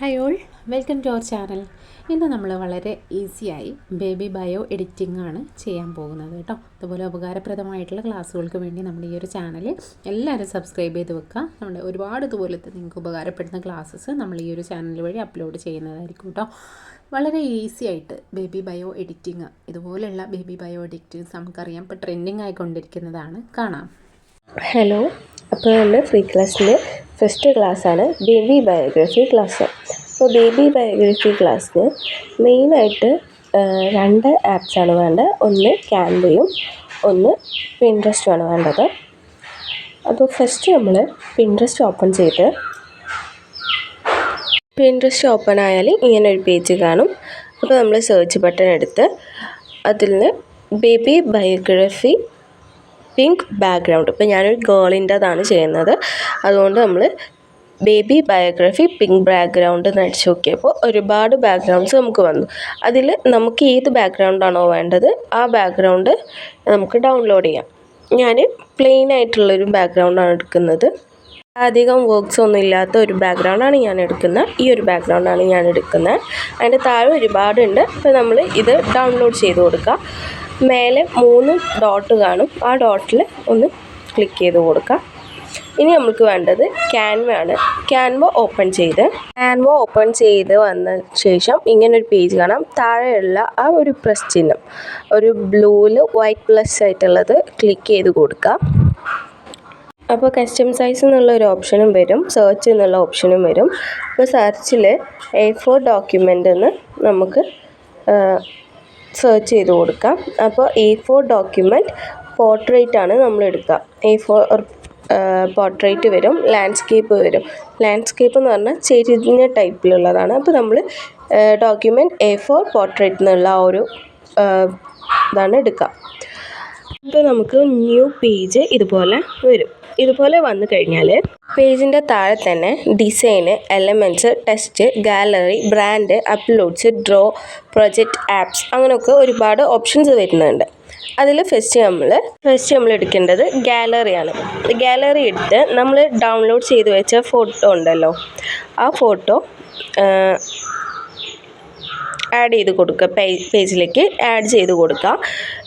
Hi all welcome to our channel ഇന്ന് നമ്മൾ വളരെ ഈസിയായി ബേബി ബയോ എഡിറ്റിംഗ് ആണ് ചെയ്യാൻ പോകുന്നത് കേട്ടോ. അതുപോലെ ഉപകാരപ്രദമായിട്ടുള്ള ക്ലാസ്സുകൾക്ക് വേണ്ടി നമ്മുടെ ഈ ഒരു ചാനൽ എല്ലാവരും സബ്സ്ക്രൈബ് ചെയ്ത് വെക്കുക. നമ്മുടെ ഒരുപാട് ഇതുപോലത്തെ നിങ്ങൾക്ക് ഉപകാരപ്പെടുന്ന ക്ലാസ്സസ് നമ്മൾ ഈ ഒരു ചാനൽ വഴി അപ്ലോഡ് ചെയ്യുന്നതായിരിക്കും കേട്ടോ. വളരെ ഈസി ആയിട്ട് ബേബി ബയോ എഡിറ്റിംഗ് ഇതുപോലെയുള്ള ബേബി ബയോ എഡിറ്റിങ്സ് നമുക്കറിയാം. ഇപ്പോൾ ട്രെൻഡിങ് ആയിക്കൊണ്ടിരിക്കുന്നതാണ്. കാണാം. ഹലോ അപ്പോൾ നമ്മൾ ഫ്രീ ക്ലാസ്സിന്റെ ഫസ്റ്റ് ക്ലാസ്സാണ് ബേബി ബയോഗ്രഫി ക്ലാസ് അപ്പോൾ ബേബി ബയോഗ്രഫി ക്ലാസ്സിന് മെയിനായിട്ട് രണ്ട് ആപ്സാണ് വേണ്ടത്. ഒന്ന് ക്യാൻവയും ഒന്ന് പിൻട്രസ്റ്റുമാണ് വേണ്ടത്. അപ്പോൾ ഫസ്റ്റ് നമ്മൾ പിൻട്രസ്റ്റ് ഓപ്പൺ ചെയ്ത് പിൻട്രസ്റ്റ് ഓപ്പൺ ആയാൽ ഇങ്ങനെ ഒരു പേജ് കാണും. അപ്പോൾ നമ്മൾ സെർച്ച് ബട്ടൺ എടുത്ത് അതിൽ നിന്ന് ബേബി ബയോഗ്രഫി പിങ്ക് ബാക്ക്ഗ്രൗണ്ട് ഇപ്പോൾ ഞാനൊരു ഗേളിന്റെതാണ് ചെയ്യുന്നത്. അതുകൊണ്ട് നമ്മൾ ബേബി ബയോഗ്രഫി പിങ്ക് ബാക്ക്ഗ്രൗണ്ട് എന്ന് അടിച്ച് നോക്കിയപ്പോൾ ഒരുപാട് ബാക്ക്ഗ്രൗണ്ട്സ് നമുക്ക് വന്നു. അതിൽ നമുക്ക് ഏത് ബാക്ക്ഗ്രൗണ്ടാണോ വേണ്ടത് ആ ബാക്ക്ഗ്രൗണ്ട് നമുക്ക് ഡൗൺലോഡ് ചെയ്യാം. ഞാൻ പ്ലെയിൻ ആയിട്ടുള്ളൊരു ബാക്ക്ഗ്രൗണ്ടാണ് എടുക്കുന്നത്. അധികം വർക്ക്സ് ഒന്നും ഇല്ലാത്ത ഒരു ബാക്ക്ഗ്രൗണ്ടാണ് ഞാൻ എടുക്കുന്നത്. ഈ ഒരു ബാക്ക്ഗ്രൗണ്ടാണ് ഞാൻ എടുക്കുന്നത്. അതിന്റെ താഴെ ഒരുപാടുണ്ട്. അപ്പോൾ നമ്മൾ ഇത് ഡൗൺലോഡ് ചെയ്ത് കൊടുക്കുക മേലെ മൂന്ന് ഡോട്ട് കാണും. ആ ഡോട്ടിൽ ഒന്ന് ക്ലിക്ക് ചെയ്ത് കൊടുക്കാം. ഇനി നമുക്ക് വേണ്ടത് ക്യാൻവ ആണ്. ക്യാൻവ ഓപ്പൺ ചെയ്ത്. ക്യാൻവ ഓപ്പൺ ചെയ്ത് വന്ന ശേഷം ഇങ്ങനൊരു പേജ് കാണാം. താഴെയുള്ള ആ ഒരു പ്ലസ് ചിഹ്നം. ഒരു ബ്ലൂവിൽ വൈറ്റ് പ്ലസ് ആയിട്ടുള്ളത് ക്ലിക്ക് ചെയ്ത് കൊടുക്കാം. അപ്പോൾ കസ്റ്റം സൈസ് എന്നുള്ള ഒരു ഓപ്ഷനും വരും. സെർച്ച് എന്നുള്ള ഓപ്ഷനും വരും. അപ്പോൾ സെർച്ചിൽ എ ഫോർ ഡോക്യുമെന്റ് എന്ന് നമുക്ക് സെർച്ച് ചെയ്ത് കൊടുക്കാം. അപ്പോൾ എ ഫോർ ഡോക്യുമെന്റ് പോർട്രേറ്റ് ആണ് നമ്മൾ എടുക്കുക. എ ഫോർ പോർട്രേറ്റ് വരും ലാൻഡ്സ്കേപ്പ് വരും. ലാൻഡ്സ്കേപ്പ് എന്ന് പറഞ്ഞാൽ ചെരിഞ്ഞ ടൈപ്പിലുള്ളതാണ് അപ്പോൾ നമ്മൾ ഡോക്യുമെന്റ് എ ഫോർ പോർട്രേറ്റ് എന്നുള്ള ആ ഒരു ഇതാണ് എടുക്കുക. അപ്പോൾ നമുക്ക് ന്യൂ പേജ് ഇതുപോലെ വരും. ഇതുപോലെ വന്നു കഴിഞ്ഞാൽ പേജിന്റെ താഴെ തന്നെ design elements text gallery brand uploads draw project apps അങ്ങനെയൊക്കെ ഒരുപാട് ഓപ്ഷൻസ് വരുന്നുണ്ട്. അതിൽ ഫസ്റ്റ് നമ്മൾ ഫസ്റ്റ് നമ്മൾ എടുക്കേണ്ടത് ഗാലറിയാണ് ഗാലറി എടുത്ത് നമ്മൾ ഡൗൺലോഡ് ചെയ്ത് വെച്ച ഫോട്ടോ ഉണ്ടല്ലോ. ആ ഫോട്ടോ ആഡ് ചെയ്ത് കൊടുക്കുക പേജിലേക്ക് ആഡ് ചെയ്ത് കൊടുക്കുക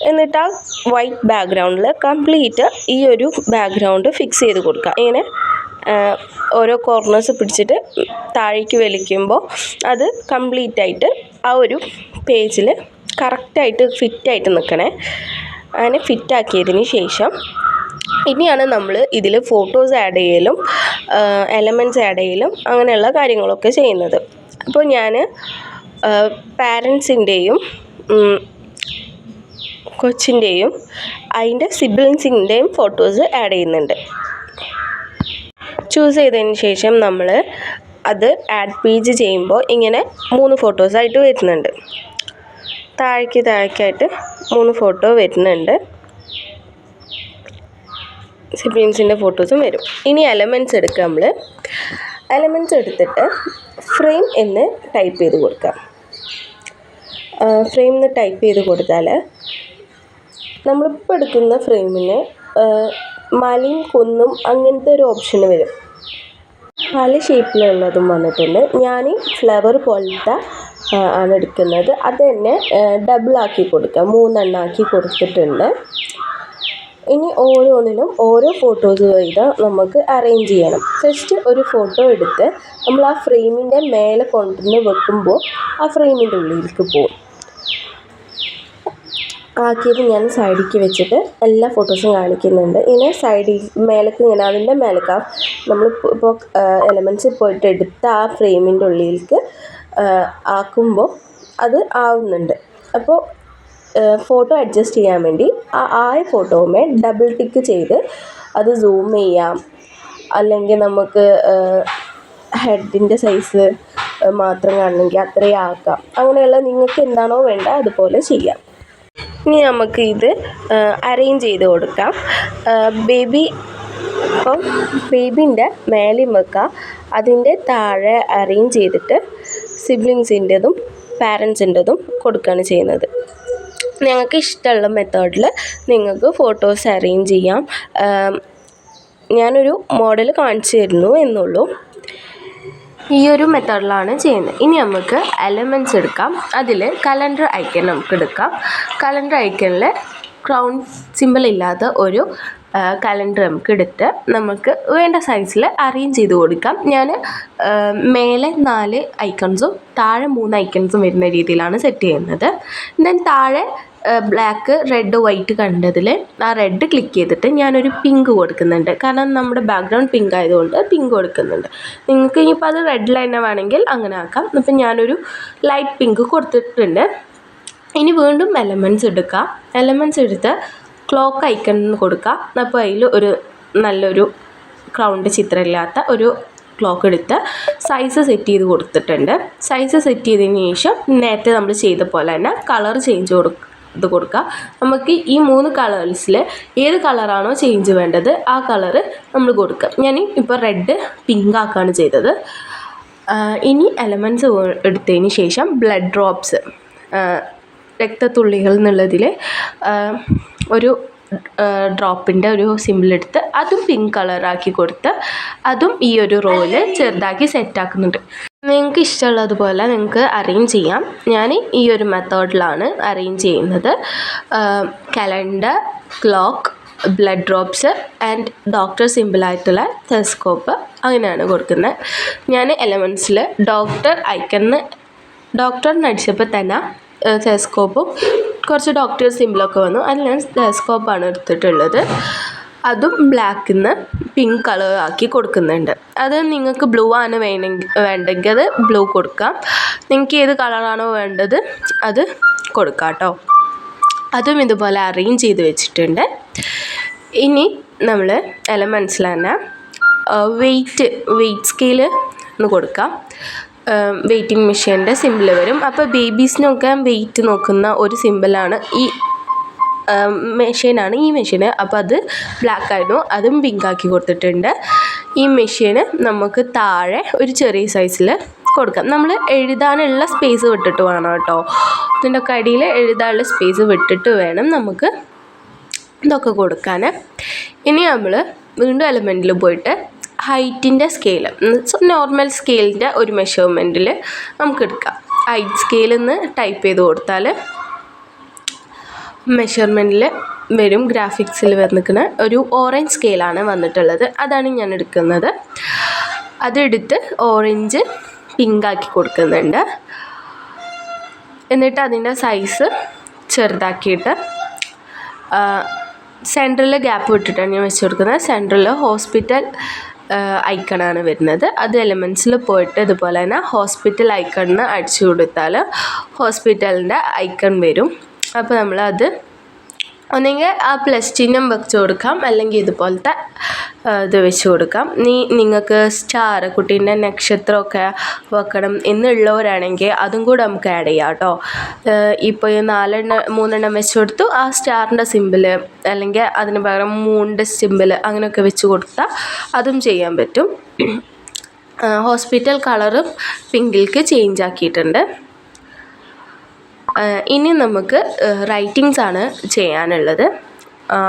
എന്നിട്ട് ആ വൈറ്റ് ബാക്ക്ഗ്രൗണ്ടിൽ കംപ്ലീറ്റ് ഈ ഒരു ബാക്ക്ഗ്രൗണ്ട് ഫിക്സ് ചെയ്ത് കൊടുക്കുക ഇങ്ങനെ ഓരോ കോർണേഴ്സ് പിടിച്ചിട്ട് താഴേക്ക് വലിക്കുമ്പോൾ അത് കംപ്ലീറ്റ് ആയിട്ട് ആ ഒരു പേജിൽ കറക്റ്റായിട്ട് ഫിറ്റായിട്ട് നിൽക്കണേ അങ്ങനെ ഫിറ്റാക്കിയതിന് ശേഷം ഇനിയാണ് നമ്മൾ ഇതിൽ ഫോട്ടോസ് ആഡ് ചെയ്യലും എലമെന്റ്സ് ആഡ് ചെയ്യലും അങ്ങനെയുള്ള കാര്യങ്ങളൊക്കെ ചെയ്യുന്നത്. അപ്പോൾ ഞാൻ പാരൻസിന്റെയും കൊച്ചിന്റെയും അതിന്റെ സിബ്ലിങ്സിന്റെയും ഫോട്ടോസ് ആഡ് ചെയ്യുന്നുണ്ട്. ചൂസ് ചെയ്തതിന് ശേഷം നമ്മൾ അത് ആഡ് പേജ് ചെയ്യുമ്പോൾ ഇങ്ങനെ മൂന്ന് ഫോട്ടോസായിട്ട് വരുന്നുണ്ട്. താഴേക്ക് താഴേക്കായിട്ട് മൂന്ന് ഫോട്ടോ വരുന്നുണ്ട്. സിബ്ലിങ്സിന്റെ ഫോട്ടോസും വരും. ഇനി എലമെന്റ്സ് എടുക്കുക നമ്മൾ എലമെന്റ്സ് എടുത്തിട്ട് ഫ്രെയിം എന്ന് ടൈപ്പ് ചെയ്ത് കൊടുക്കാം. ഫ്രെയിം എന്ന് ടൈപ്പ് ചെയ്ത് കൊടുത്താൽ നമ്മളിപ്പോൾ എടുക്കുന്ന ഫ്രെയിമിന് മലയും കുന്നും അങ്ങനത്തെ ഒരു ഓപ്ഷൻ വരും. പല ഷേപ്പിലുള്ളതും വന്നിട്ടുണ്ട്. ഞാൻ ഫ്ലവർ പോലത്തെ ആണ് എടുക്കുന്നത്. അത് തന്നെ ഡബിളാക്കി കൊടുക്കുക മൂന്നെണ്ണം ആക്കി കൊടുത്തിട്ടുണ്ട്. ഇനി ഓരോന്നിനും ഓരോ ഫോട്ടോസ് വീതം നമുക്ക് അറേഞ്ച് ചെയ്യണം. ഫസ്റ്റ് ഒരു ഫോട്ടോ എടുത്ത് നമ്മൾ ആ ഫ്രെയിമിന്റെ മേലെ കൊണ്ടുവന്ന് വെക്കുമ്പോൾ ആ ഫ്രെയിമിന്റെ ഉള്ളിലേക്ക് പോകും. ആക്കിയത് ഞാൻ സൈഡിലേക്ക് വെച്ചിട്ട് എല്ലാ ഫോട്ടോസും കാണിക്കുന്നുണ്ട്. ഇങ്ങനെ സൈഡിൽ മേലേക്ക് ഇങ്ങനെ അതിന്റെ മേലക്ക നമ്മൾ ഇപ്പോൾ എലമെന്റ്സ് പോയിട്ട് എടുത്ത ആ ഫ്രെയിമിന്റെ ഉള്ളിലേക്ക് ആക്കുമ്പോൾ അത് ആവുന്നുണ്ട്. അപ്പോൾ ഫോട്ടോ അഡ്ജസ്റ്റ് ചെയ്യാൻ വേണ്ടി ആ ആയ ഫോട്ടോമേ ഡബിൾ ടിക്ക് ചെയ്ത് അത് സൂം ചെയ്യാം. അല്ലെങ്കിൽ നമുക്ക് ഹെഡിന്റെ സൈസ് മാത്രം കാണണമെങ്കിൽ അത്രയും ആക്കാം. അങ്ങനെയുള്ള നിങ്ങൾക്ക് എന്താണോ വേണ്ട അതുപോലെ ചെയ്യാം. ഇനി നമുക്ക് ഇത് അറേഞ്ച് ചെയ്ത് കൊടുക്കാം. ബേബി അപ്പം ബേബിന്റെ മേലെ വെക്കുക അതിന്റെ താഴെ അറേഞ്ച് ചെയ്തിട്ട് സിബ്ലിങ്സിന്റെതും പാരൻസിന്റെതും കൊടുക്കുകയാണ് ചെയ്യുന്നത്. ഞങ്ങൾക്ക് ഇഷ്ടമുള്ള മെത്തേഡിൽ നിങ്ങൾക്ക് ഫോട്ടോസ് അറേഞ്ച് ചെയ്യാം. ഞാനൊരു മോഡൽ കാണിച്ചു തരുന്നു എന്നുള്ളൂ. ഈ ഒരു മെത്തേഡിലാണ് ചെയ്യുന്നത്. ഇനി നമുക്ക് എലമെന്റ്സ് എടുക്കാം. അതിൽ കലണ്ടർ ഐക്കൺ നമുക്ക് എടുക്കാം. കലണ്ടർ ഐക്കണിൽ ക്രൗൺ സിമ്പിൾ ഇല്ലാത്ത ഒരു കലണ്ടർ നമുക്ക് എടുത്ത് നമുക്ക് വേണ്ട സൈസിൽ അറേഞ്ച് ചെയ്ത് കൊടുക്കാം. ഞാൻ മേലെ നാല് ഐക്കൺസും താഴെ മൂന്ന് ഐക്കൺസും വരുന്ന രീതിയിലാണ് സെറ്റ് ചെയ്യുന്നത്. ദെൻ താഴെ ബ്ലാക്ക് റെഡ് വൈറ്റ് കണ്ടതിൽ ആ റെഡ് ക്ലിക്ക് ചെയ്തിട്ട് ഞാനൊരു പിങ്ക് കൊടുക്കുന്നുണ്ട്. കാരണം നമ്മുടെ ബാക്ക്ഗ്രൗണ്ട് പിങ്ക് ആയതുകൊണ്ട് പിങ്ക് കൊടുക്കുന്നുണ്ട്. നിങ്ങൾക്ക് ഇനിയിപ്പോൾ അത് റെഡ് തന്നെ വേണമെങ്കിൽ അങ്ങനെ ആക്കാം. ഇപ്പം ഞാനൊരു ലൈറ്റ് പിങ്ക് കൊടുത്തിട്ടുണ്ട്. ഇനി വീണ്ടും എലമെന്റ്സ് എടുക്കുക. എലമെന്റ്സ് എടുത്ത് ക്ലോക്ക് ഐക്കൺ കൊടുക്കുക. അപ്പോൾ അതിൽ ഒരു നല്ലൊരു ക്രൗണ്ട് ചിത്രമില്ലാത്ത ഒരു ക്ലോക്ക് എടുത്ത് സൈസ് സെറ്റ് ചെയ്ത് കൊടുത്തിട്ടുണ്ട്. സൈസ് സെറ്റ് ചെയ്തതിന് ശേഷം നേരത്തെ നമ്മൾ ചെയ്ത പോലെ തന്നെ കളർ ചേഞ്ച് കൊടുക്കുക ഇത് കൊടുക്കുക. നമുക്ക് ഈ മൂന്ന് കളേഴ്സിൽ ഏത് കളറാണോ ചേഞ്ച് വേണ്ടത് ആ കളറ് നമ്മൾ കൊടുക്കുക. ഞാൻ ഇപ്പോൾ റെഡ് പിങ്ക് ആക്കുകയാണ് ചെയ്തത്. ഇനി എലമെന്റ്സ് എടുത്തതിന് ശേഷം ബ്ലഡ് ഡ്രോപ്സ് രക്തത്തുള്ളികൾ എന്നുള്ളതിൽ ഒരു ഡ്രോപ്പിന്റെ ഒരു സിമ്പിൾ എടുത്ത് അതും പിങ്ക് കളറാക്കി കൊടുത്ത് അതും ഈ ഒരു റോയിൽ ചെറുതാക്കി സെറ്റാക്കുന്നുണ്ട് നിങ്ങൾക്ക് ഇഷ്ടമുള്ളതുപോലെ നിങ്ങൾക്ക് അറേഞ്ച് ചെയ്യാം. ഞാൻ ഈ ഒരു മെത്തേഡിലാണ് അറേഞ്ച് ചെയ്യുന്നത്. Calendar clock blood drops and doctor സിമ്പിളായിട്ടുള്ള ടെസ്കോപ്പ് അങ്ങനെയാണ് കൊടുക്കുന്നത്. ഞാൻ എലമെൻസിൽ ഡോക്ടർ ഐക്കണിന് ഡോക്ടർ അടിച്ചപ്പോൾ തന്നെ ടെസ്കോപ്പും കുറച്ച് ഡോക്ടർ സിമ്പിളൊക്കെ വന്നു. അതിൽ ഞാൻ ടെസ്കോപ്പാണ് എടുത്തിട്ടുള്ളത്. അതും ബ്ലാക്കിൽ നിന്ന് പിങ്ക് കളർ ആക്കി കൊടുക്കുന്നുണ്ട്. അത് നിങ്ങൾക്ക് ബ്ലൂ ആണ് വേണമെങ്കിൽ വേണ്ടെങ്കിൽ അത് ബ്ലൂ കൊടുക്കാം. നിങ്ങൾക്ക് ഏത് കളറാണോ വേണ്ടത് അത് കൊടുക്കാം കേട്ടോ അതും ഇതുപോലെ അറേഞ്ച് ചെയ്ത് വെച്ചിട്ടുണ്ട്. ഇനി നമ്മൾ എലമെന്റ്സിൽ തന്നെ വെയിറ്റ് വെയിറ്റ് സ്കെയിൽ ഒന്ന് കൊടുക്കാം. വെയ്റ്റിംഗ് മെഷീന്റെ സിമ്പിൾ വരും. അപ്പോൾ ബേബീസിനൊക്കെ വെയിറ്റ് നോക്കുന്ന ഒരു സിമ്പിളാണ് ഈ മെഷീനാണ്. ഈ മെഷീന് അപ്പോൾ അത് ബ്ലാക്ക് ആയിരുന്നു അതും പിങ്ക് ആക്കി കൊടുത്തിട്ടുണ്ട്. ഈ മെഷീന് നമുക്ക് താഴെ ഒരു ചെറിയ സൈസിൽ കൊടുക്കാം. നമ്മൾ എഴുതാനുള്ള സ്പേസ് വിട്ടിട്ട് വേണം കേട്ടോ. ഇതിന്റെ ഒക്കെ അടിയിൽ എഴുതാനുള്ള സ്പേസ് വിട്ടിട്ട് വേണം നമുക്ക് ഇതൊക്കെ കൊടുക്കാൻ ഇനി നമ്മൾ വീണ്ടും എലമെന്റിൽ പോയിട്ട് ഹൈറ്റിന്റെ സ്കെയിൽ നോർമൽ സ്കെയിലിന്റെ ഒരു മെഷർമെന്റിൽ നമുക്ക് എടുക്കാം. ഹൈറ്റ് സ്കെയിലിൽ നിന്ന് ടൈപ്പ് ചെയ്ത് കൊടുത്താൽ മെഷർമെന്റിൽ വരും ഗ്രാഫിക്സിൽ വന്നിരിക്കുന്ന ഒരു ഓറഞ്ച് സ്കെയിലാണ് വന്നിട്ടുള്ളത്. അതാണ് ഞാൻ എടുക്കുന്നത്. അതെടുത്ത് ഓറഞ്ച് പിങ്കാക്കി കൊടുക്കുന്നുണ്ട്. എന്നിട്ട് അതിന്റെ സൈസ് ചെറുതാക്കിയിട്ട് സെന്ററിൽ ഗ്യാപ്പ് വിട്ടിട്ടാണ് ഞാൻ വെച്ച് കൊടുക്കുന്നത്. സെന്ററിൽ ഹോസ്പിറ്റൽ ഐക്കണാണ് വരുന്നത്. അത് എലമെൻസിൽ പോയിട്ട് ഇതുപോലെ തന്നെ ഹോസ്പിറ്റൽ ഐക്കണിന് അടിച്ചു കൊടുത്താൽ ഹോസ്പിറ്റലിന്റെ ഐക്കൺ വരും. അപ്പോൾ നമ്മളത് ഒന്നെങ്കിൽ ആ പ്ലസ് ചിഹ്നം വെച്ച് കൊടുക്കാം. അല്ലെങ്കിൽ ഇതുപോലത്തെ ഇത് വെച്ച് കൊടുക്കാം. നീ നിങ്ങൾക്ക് സ്റ്റാർ കുട്ടീന്റെ നക്ഷത്രമൊക്കെ വെക്കണം എന്നുള്ളവരാണെങ്കിൽ അതും കൂടെ നമുക്ക് ആഡ് ചെയ്യാം കേട്ടോ. ഇപ്പോൾ ഈ നാലെണ്ണം മൂന്നെണ്ണം വെച്ച് കൊടുത്തു. ആ സ്റ്റാറിന്റെ സിമ്പിൾ അല്ലെങ്കിൽ അതിന് പകരം മൂണിന്റെ സിമ്പിൾ അങ്ങനെയൊക്കെ വെച്ച് കൊടുത്താൽ അതും ചെയ്യാൻ പറ്റും. ഹോസ്പിറ്റൽ കളറും പിങ്കിലേക്ക് ചേഞ്ച് ആക്കിയിട്ടുണ്ട്. ഇനി നമുക്ക് റൈറ്റിങ്സാണ് ചെയ്യാനുള്ളത്.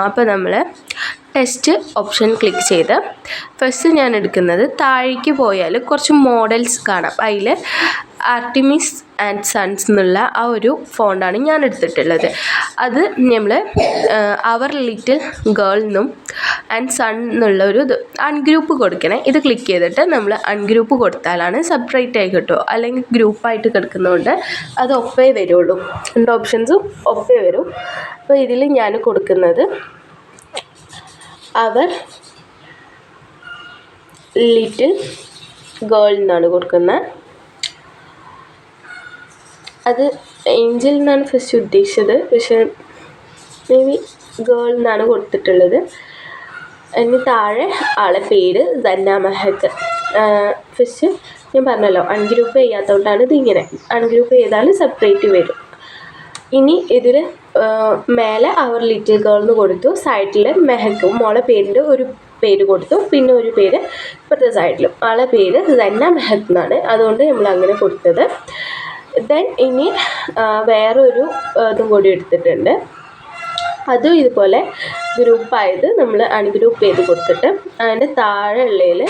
അപ്പോൾ നമ്മൾ ടെസ്റ്റ് ഓപ്ഷൻ ക്ലിക്ക് ചെയ്ത് ഫസ്റ്റ് ഞാൻ എടുക്കുന്നത് താഴേക്ക് പോയാൽ കുറച്ച് മോഡൽസ് കാണാം. അതിൽ ആർട്ടിമിസ് ആൻഡ് സൺസ് എന്നുള്ള ആ ഒരു ഫോണ്ടാണ് ഞാൻ എടുത്തിട്ടുള്ളത്. അത് നമ്മൾ അവർ ലിറ്റിൽ ഗേൾ എന്നും ആൻഡ് സൺ എന്നുള്ള ഒരു ഇത് അൺഗ്രൂപ്പ് കൊടുക്കണേ. ഇത് ക്ലിക്ക് ചെയ്തിട്ട് നമ്മൾ അൺഗ്രൂപ്പ് കൊടുത്താലാണ് സെപ്പറേറ്റ് ആയി കിട്ടുമോ അല്ലെങ്കിൽ ഗ്രൂപ്പായിട്ട് കിടക്കുന്നതുകൊണ്ട് അത് ഒപ്പേ വരുള്ളൂ. രണ്ട് ഓപ്ഷൻസും ഒപ്പേ വരും. അപ്പോൾ ഇതിൽ ഞാൻ കൊടുക്കുന്നത് അവർ ലിറ്റിൽ ഗേൾ എന്നാണ് കൊടുക്കുന്നത്. അത് ഏഞ്ചൽ എന്നാണ് ഫസ്റ്റ് ഉദ്ദേശിച്ചത്. പക്ഷേ മേ ബി ഗേൾ എന്നാണ് കൊടുത്തിട്ടുള്ളത്. അതിന് താഴെ ആളെ പേര് സന്ന മെഹക്ക് ഫസ്റ്റ് ഞാൻ പറഞ്ഞല്ലോ അൺഗ്രൂപ്പ് ചെയ്യാത്തതുകൊണ്ടാണ് ഇതിങ്ങനെ. അൺഗ്രൂപ്പ് ചെയ്താൽ സെപ്പറേറ്റ് വരും. ഇനി ഇതിൽ മേലെ അവർ ലിറ്റിൽ ഗേൾ എന്ന് കൊടുത്തു. സൈഡിൽ മെഹക്ക് മോളെ പേരിന്റെ ഒരു പേര് കൊടുത്തു. പിന്നെ ഒരു പേര് ഇപ്പോഴത്തെ സൈഡിലും ആളെ പേര് സന്ന മെഹക്ക് എന്നാണ് അതുകൊണ്ട് നമ്മൾ അങ്ങനെ കൊടുത്തത്. ദെൻ ഇനി വേറൊരു ഇതും കൂടി എടുത്തിട്ടുണ്ട്. അതും ഇതുപോലെ ഗ്രൂപ്പായത് നമ്മൾ അൺഗ്രൂപ്പ് ചെയ്ത് കൊടുത്തിട്ട്. അതിന്റെ താഴെ ഉള്ളതിൽ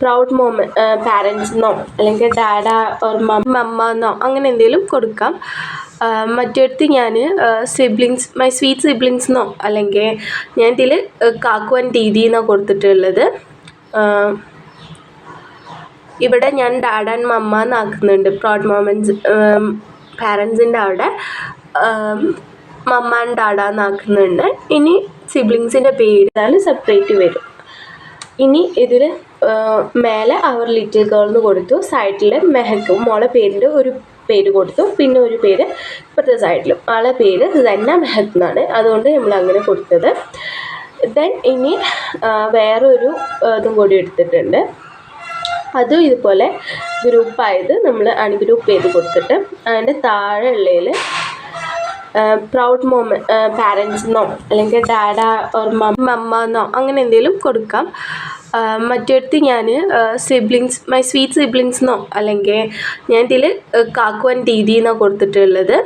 പ്രൗഡ് മോമ പാരൻസ് എന്നോ അല്ലെങ്കിൽ ഡാഡ ഓർ മമ്മ എന്നോ അങ്ങനെ എന്തെങ്കിലും കൊടുക്കാം. മറ്റടുത്ത് ഞാൻ സിബ്ലിങ്സ് മൈ സ്വീറ്റ് സിബ്ലിങ്സ് എന്നോ അല്ലെങ്കിൽ ഞാൻ ഇതിൽ കാക്കുവൻ ദീദി എന്നോ കൊടുത്തിട്ടുള്ളത്. ഇവിടെ ഞാൻ ഡാഡ ആൻഡ് മമ്മ എന്നാക്കുന്നുണ്ട് പ്രൗഡ് മോമെൻസ് പാരൻസിന്റെ അവിടെ. മമ്മ ആൻഡ് ഡാഡ എന്നാക്കുന്നുണ്ട് ഇനി സിബ്ലിങ്സിന്റെ പേര് സെപ്പറേറ്റ് വരും. ഇനി ഇതിൽ മേലെ അവർ ലിറ്റിൽ ഗേൾ എന്ന് കൊടുത്തു. സൈഡിൽ മെഹക്ക് മോളെ പേരിന്റെ ഒരു പേര് കൊടുത്തു. പിന്നെ ഒരു പേര് ഇപ്പോഴത്തെ സൈഡിലും ആളെ പേര് സന്ന മെഹക്ക് എന്നാണ്. അതുകൊണ്ട് നമ്മൾ അങ്ങനെ കൊടുത്തത്. ദെൻ ഇനി വേറൊരു ഇതും കൂടി എടുത്തിട്ടുണ്ട്. അതും ഇതുപോലെ ഗ്രൂപ്പായത് നമ്മൾ അൺഗ്രൂപ്പ് ചെയ്ത് കൊടുത്തിട്ട് അതിന്റെ താഴെ ഉള്ളതിൽ പ്രൗഡ് മൊമ പാരൻസ് എന്നോ അല്ലെങ്കിൽ ഡാഡ ഓർ മമ്മ എന്നോ അങ്ങനെ എന്തെങ്കിലും കൊടുക്കാം. മറ്റടുത്ത് ഞാൻ സിബ്ലിങ്സ് മൈ സ്വീറ്റ് സിബ്ലിങ്സ് എന്നോ അല്ലെങ്കിൽ ഞാൻ ഇതിൽ കാക്കുവൻ ദീദി എന്നോ കൊടുത്തിട്ടുള്ളത്.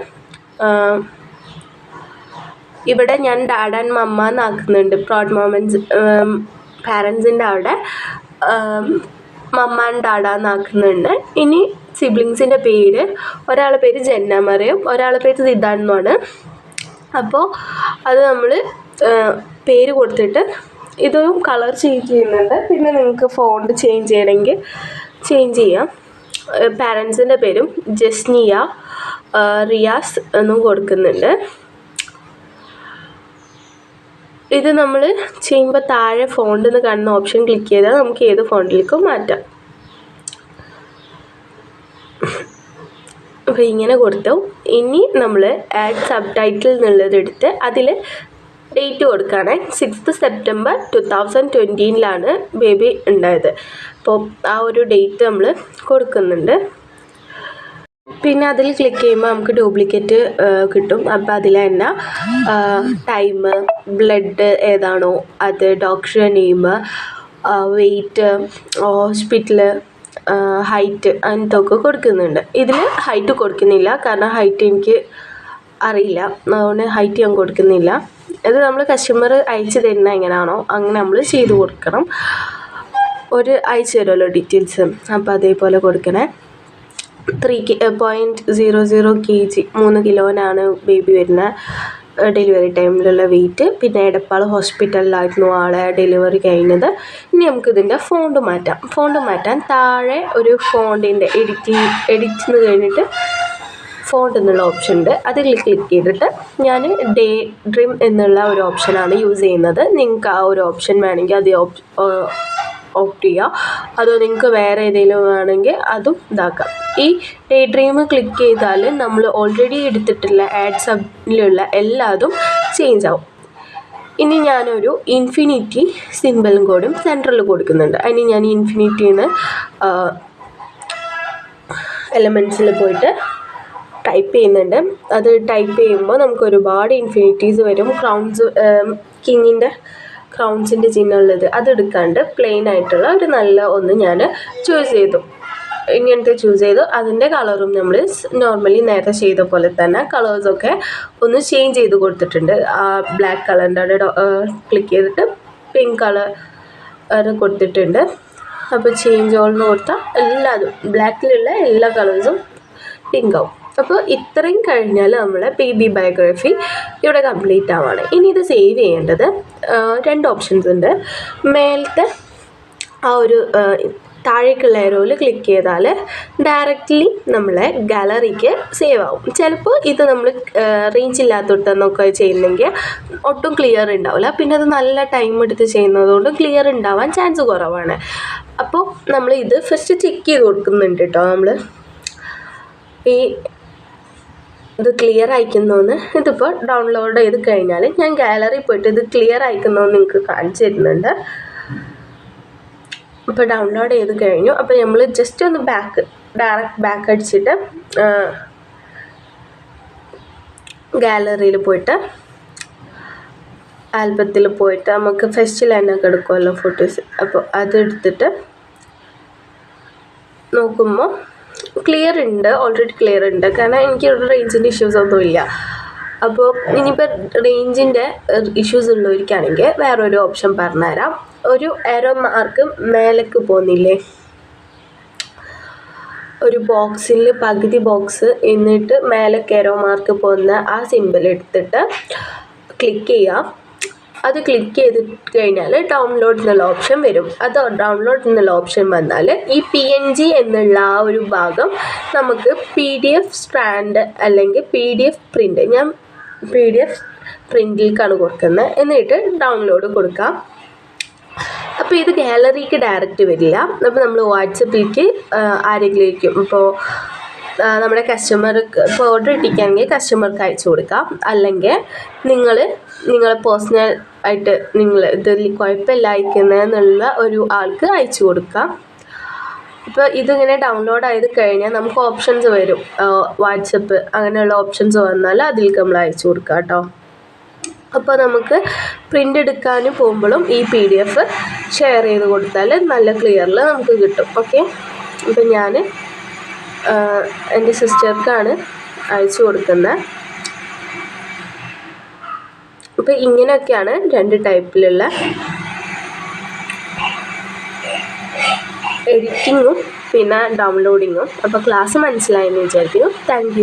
ഇവിടെ ഞാൻ ഡാഡ് ആൻഡ് മമ്മ എന്നാക്കുന്നുണ്ട് പ്രൗഡ് മൊമെന്റ്സ് പാരൻസിന്റെ അവിടെ. മമ്മ ആൻഡ് ഡാഡ എന്നാക്കുന്നുണ്ട് ഇനി സിബ്ലിങ്സിന്റെ പേര്. ഒരാളെ പേര് ജന്ന മറിയും. ഒരാളെ പേര് സിദ്ധാണെന്നാണ് അപ്പോൾ അത് നമ്മൾ പേര് കൊടുത്തിട്ട് ഇതും കളർ ചേഞ്ച് ചെയ്യുന്നുണ്ട്. പിന്നെ നിങ്ങൾക്ക് ഫോണ്ട് ചേഞ്ച് ചെയ്യണമെങ്കിൽ ചേഞ്ച് ചെയ്യാം. പാരൻസിന്റെ പേരും ജസ്നിയ റിയാസ് എന്നും കൊടുക്കുന്നുണ്ട്. ഇത് നമ്മൾ ചെയ്യുമ്പോൾ താഴെ ഫോണ്ട് എന്ന് കാണുന്ന ഓപ്ഷൻ ക്ലിക്ക് ചെയ്താൽ നമുക്ക് ഏത് ഫോണ്ടിലേക്കും മാറ്റാം. അപ്പോൾ ഇങ്ങനെ കൊടുത്തു. ഇനി നമ്മൾ ആഡ് സബ് ടൈറ്റിൽ എന്നുള്ളത് എടുത്ത് അതിൽ ഡേറ്റ് കൊടുക്കുകയാണെ. സിക്സ്ത് സെപ്റ്റംബർ ടു തൗസൻഡ് ട്വന്റീനിലാണ് ബേബി ഉണ്ടായത്. അപ്പോൾ ആ ഒരു ഡേറ്റ് നമ്മൾ കൊടുക്കുന്നുണ്ട്. പിന്നെ അതിൽ ക്ലിക്ക് ചെയ്യുമ്പോൾ നമുക്ക് ഡ്യൂപ്ലിക്കേറ്റ് കിട്ടും. അപ്പോൾ അതിൽ തന്നെ ടൈം ബ്ലഡ് ഏതാണോ അത് doctor name weight hospital height അങ്ങനത്തെ ഒക്കെ കൊടുക്കുന്നുണ്ട്. ഇതിൽ ഹൈറ്റ് കൊടുക്കുന്നില്ല. കാരണം ഹൈറ്റ് എനിക്ക് അറിയില്ല. അതുകൊണ്ട് ഹൈറ്റ് ഞാൻ കൊടുക്കുന്നില്ല. അത് നമ്മൾ കസ്റ്റമർ അയച്ചു തരുന്ന എങ്ങനെയാണോ അങ്ങനെ നമ്മൾ ചെയ്ത് കൊടുക്കണം. ഒരു അയച്ചു തരുമല്ലോ ഡീറ്റെയിൽസ് അപ്പോൾ അതേപോലെ കൊടുക്കണേ. Three K point zero zero K G മൂന്ന് കിലോനാണ് ബേബി വരുന്ന ഡെലിവറി ടൈമിലുള്ള വെയിറ്റ് പിന്നെ എടപ്പാൾ ഹോസ്പിറ്റലിലായിരുന്നു ആളെ ഡെലിവറി കഴിഞ്ഞത്. ഇനി നമുക്കിതിന്റെ ഫോണ്ട് മാറ്റാം. ഫോണ്ട് മാറ്റാൻ താഴെ ഒരു ഫോണ്ടിന്റെ എഡിറ്റിംഗ് എഡിറ്റിന് കഴിഞ്ഞിട്ട് ഫോണ്ട് എന്നുള്ള ഓപ്ഷൻ ഉണ്ട്. അതിൽ ക്ലിക്ക് ചെയ്തിട്ട് ഞാൻ ഡേ ഡ്രീം എന്നുള്ള ഒരു ഓപ്ഷനാണ് യൂസ് ചെയ്യുന്നത്. നിങ്ങൾക്ക് ആ ഒരു ഓപ്ഷൻ വേണമെങ്കിൽ അത് ഓപ്റ്റ് ചെയ്യുക അതോ നിങ്ങൾക്ക് വേറെ ഏതെങ്കിലും വേണമെങ്കിൽ അതും ഇതാക്കാം. ഈ ഡേ ഡ്രീം ക്ലിക്ക് ചെയ്താൽ നമ്മൾ ഓൾറെഡി എടുത്തിട്ടുള്ള ആഡ് സബിലുള്ള എല്ലാതും ചേഞ്ച് ആവും. ഇനി ഞാനൊരു ഇൻഫിനിറ്റി സിമ്പിളും കോഡും സെൻട്രൽ കൊടുക്കുന്നുണ്ട്. അതിന് ഞാൻ ഇൻഫിനിറ്റിന്ന് എലമെൻസിൽ പോയിട്ട് ടൈപ്പ് ചെയ്യുന്നുണ്ട്. അത് ടൈപ്പ് ചെയ്യുമ്പോൾ നമുക്ക് ഒരുപാട് ഇൻഫിനിറ്റീസ് വരും. ക്രൗൺസ് കിങ്ങിന്റെ ക്രൗൺസിന്റെ ചിഹ്നമുള്ളത് അതെടുക്കാണ്ട് പ്ലെയിൻ ആയിട്ടുള്ള ഒരു നല്ല ഒന്ന് ഞാൻ ചൂസ് ചെയ്തു. ഇങ്ങനത്തെ ചൂസ് ചെയ്തു. അതിന്റെ കളറും നമ്മൾ നോർമലി നേരത്തെ ചെയ്ത പോലെ തന്നെ കളേഴ്സൊക്കെ ഒന്ന് ചേഞ്ച് ചെയ്ത് കൊടുത്തിട്ടുണ്ട്. ആ ബ്ലാക്ക് കളറിന്റെ ക്ലിക്ക് ചെയ്തിട്ട് പിങ്ക് കളർ കൊടുത്തിട്ടുണ്ട്. അപ്പോൾ ചേഞ്ച് ഓൾ എന്ന് കൊടുത്താൽ എല്ലാതും. ബ്ലാക്കിലുള്ള എല്ലാ കളേഴ്സും പിങ്ക് ആവും. അപ്പോൾ ഇത്രയും കഴിഞ്ഞാൽ നമ്മളെ ബേബി ബയോഗ്രഫി ഇവിടെ കംപ്ലീറ്റ് ആവാണ്. ഇനി ഇത് സേവ് ചെയ്യേണ്ടത് രണ്ട് ഓപ്ഷൻസ് ഉണ്ട്. മേലത്തെ ആ ഒരു താഴേക്കുള്ള ഏരോയിൽ ക്ലിക്ക് ചെയ്താൽ ഡയറക്റ്റ്ലി നമ്മളെ ഗാലറിക്ക് സേവ് ആവും. ചിലപ്പോൾ ഇത് നമ്മൾ റേഞ്ച് ഇല്ലാത്തൊട്ടെന്നൊക്കെ ചെയ്യുന്നെങ്കിൽ ഒട്ടും ക്ലിയർ ഉണ്ടാവില്ല. പിന്നെ അത് നല്ല ടൈം എടുത്ത് ചെയ്യുന്നതുകൊണ്ട് ക്ലിയർ ഉണ്ടാവാൻ ചാൻസ് കുറവാണ്. അപ്പോൾ നമ്മൾ ഇത് ഫസ്റ്റ് ചെക്ക് ചെയ്ത് കൊടുക്കുന്നുണ്ട് കേട്ടോ നമ്മൾ ഈ ഇത് ക്ലിയർ അയക്കുന്നോന്ന് ഇതിപ്പോൾ ഡൗൺലോഡ് ചെയ്ത് കഴിഞ്ഞാൽ ഞാൻ ഗാലറി പോയിട്ട് ഇത് ക്ലിയർ അയക്കുന്നോന്ന് നിങ്ങൾക്ക് കാണിച്ചു തരുന്നുണ്ട്. ഇപ്പോൾ ഡൗൺലോഡ് ചെയ്ത് കഴിഞ്ഞു. അപ്പോൾ നമ്മൾ ജസ്റ്റ് ഒന്ന് ബാക്ക് ഡയറക്റ്റ് ബാക്ക് അടിച്ചിട്ട് ഗാലറിയിൽ പോയിട്ട് ആൽബത്തിൽ പോയിട്ട് നമുക്ക് ഫസ്റ്റ് ലൈനൊക്കെ എടുക്കുമല്ലോ ഫോട്ടോസ് അപ്പോൾ അതെടുത്തിട്ട് നോക്കുമ്പോൾ ക്ലിയർ ഉണ്ട് ഓൾറെഡി ക്ലിയർ ഉണ്ട്. കാരണം എനിക്ക് ഇവിടെ റേഞ്ചിന്റെ ഇഷ്യൂസ് ഒന്നുമില്ല അപ്പോൾ ഇനിയിപ്പോൾ റേഞ്ചിന്റെ ഇഷ്യൂസ് ഉള്ളവർക്കാണെങ്കിൽ വേറൊരു ഓപ്ഷൻ പറഞ്ഞുതരാം. ഒരു എറോ മാർക്ക് മേലേക്ക് പോകുന്നില്ലേ ഒരു ബോക്സിൽ പകുതി ബോക്സ് എന്നിട്ട് മേലെ കെറോ മാർക്ക് പോകുന്ന ആ സിമ്പിൾ എടുത്തിട്ട് ക്ലിക്ക് ചെയ്യാം. അത് ക്ലിക്ക് ചെയ്ത് കഴിഞ്ഞാൽ ഡൗൺലോഡ് എന്നുള്ള ഓപ്ഷൻ വരും. അത് ഡൗൺലോഡ് എന്നുള്ള ഓപ്ഷൻ വന്നാൽ ഈ പി എൻ ജി എന്നുള്ള ആ ഒരു ഭാഗം നമുക്ക് പി ഡി എഫ് സ്റ്റാൻഡ് അല്ലെങ്കിൽ പി ഡി എഫ് പ്രിന്റ് ഞാൻ പി ഡി എഫ് പ്രിന്റിലേക്കാണ് കൊടുക്കുന്നത്. എന്നിട്ട് ഡൗൺലോഡ് കൊടുക്കാം. അപ്പോൾ ഇത് ഗാലറിക്ക് ഡയറക്റ്റ് വരില്ല. അപ്പോൾ നമ്മൾ വാട്സപ്പിലേക്ക് ആരെങ്കിലേക്കും ഇപ്പോൾ നമ്മുടെ കസ്റ്റമർക്ക് ഇപ്പോൾ ഓർഡർ ഇട്ടിക്കുകയാണെങ്കിൽ കസ്റ്റമർക്ക് അയച്ചു കൊടുക്കാം. അല്ലെങ്കിൽ നിങ്ങൾ നിങ്ങളെ പേഴ്സണൽ ആയിട്ട് നിങ്ങൾ ഇതിൽ കുഴപ്പമില്ല അയക്കുന്നതെന്നുള്ള ഒരു ആൾക്ക് അയച്ചു കൊടുക്കാം. ഇപ്പോൾ ഇതിങ്ങനെ ഡൗൺലോഡ് ആയത് കഴിഞ്ഞാൽ നമുക്ക് ഓപ്ഷൻസ് വരും. വാട്സപ്പ് അങ്ങനെയുള്ള ഓപ്ഷൻസ് വന്നാൽ അതിലേക്ക് നമ്മൾ അയച്ചു കൊടുക്കാം കേട്ടോ അപ്പോൾ നമുക്ക് പ്രിന്റ് എടുക്കാനും പോകുമ്പോഴും ഈ പി ഡി എഫ് ഷെയർ ചെയ്ത് കൊടുത്താൽ നല്ല ക്ലിയറിൽ നമുക്ക് കിട്ടും. ഓക്കെ ഇപ്പം ഞാൻ എന്റെ സിസ്റ്റർക്കാണ് അയച്ചു കൊടുക്കുന്നത് അപ്പോൾ ഇങ്ങനെയൊക്കെയാണ് രണ്ട് ടൈപ്പിലുള്ള എഡിറ്റിങ്ങും പിന്നെ ഡൗൺലോഡിങ്ങും അപ്പോൾ ക്ലാസ് മനസ്സിലായെന്ന് വിചാരിക്കുന്നു. താങ്ക്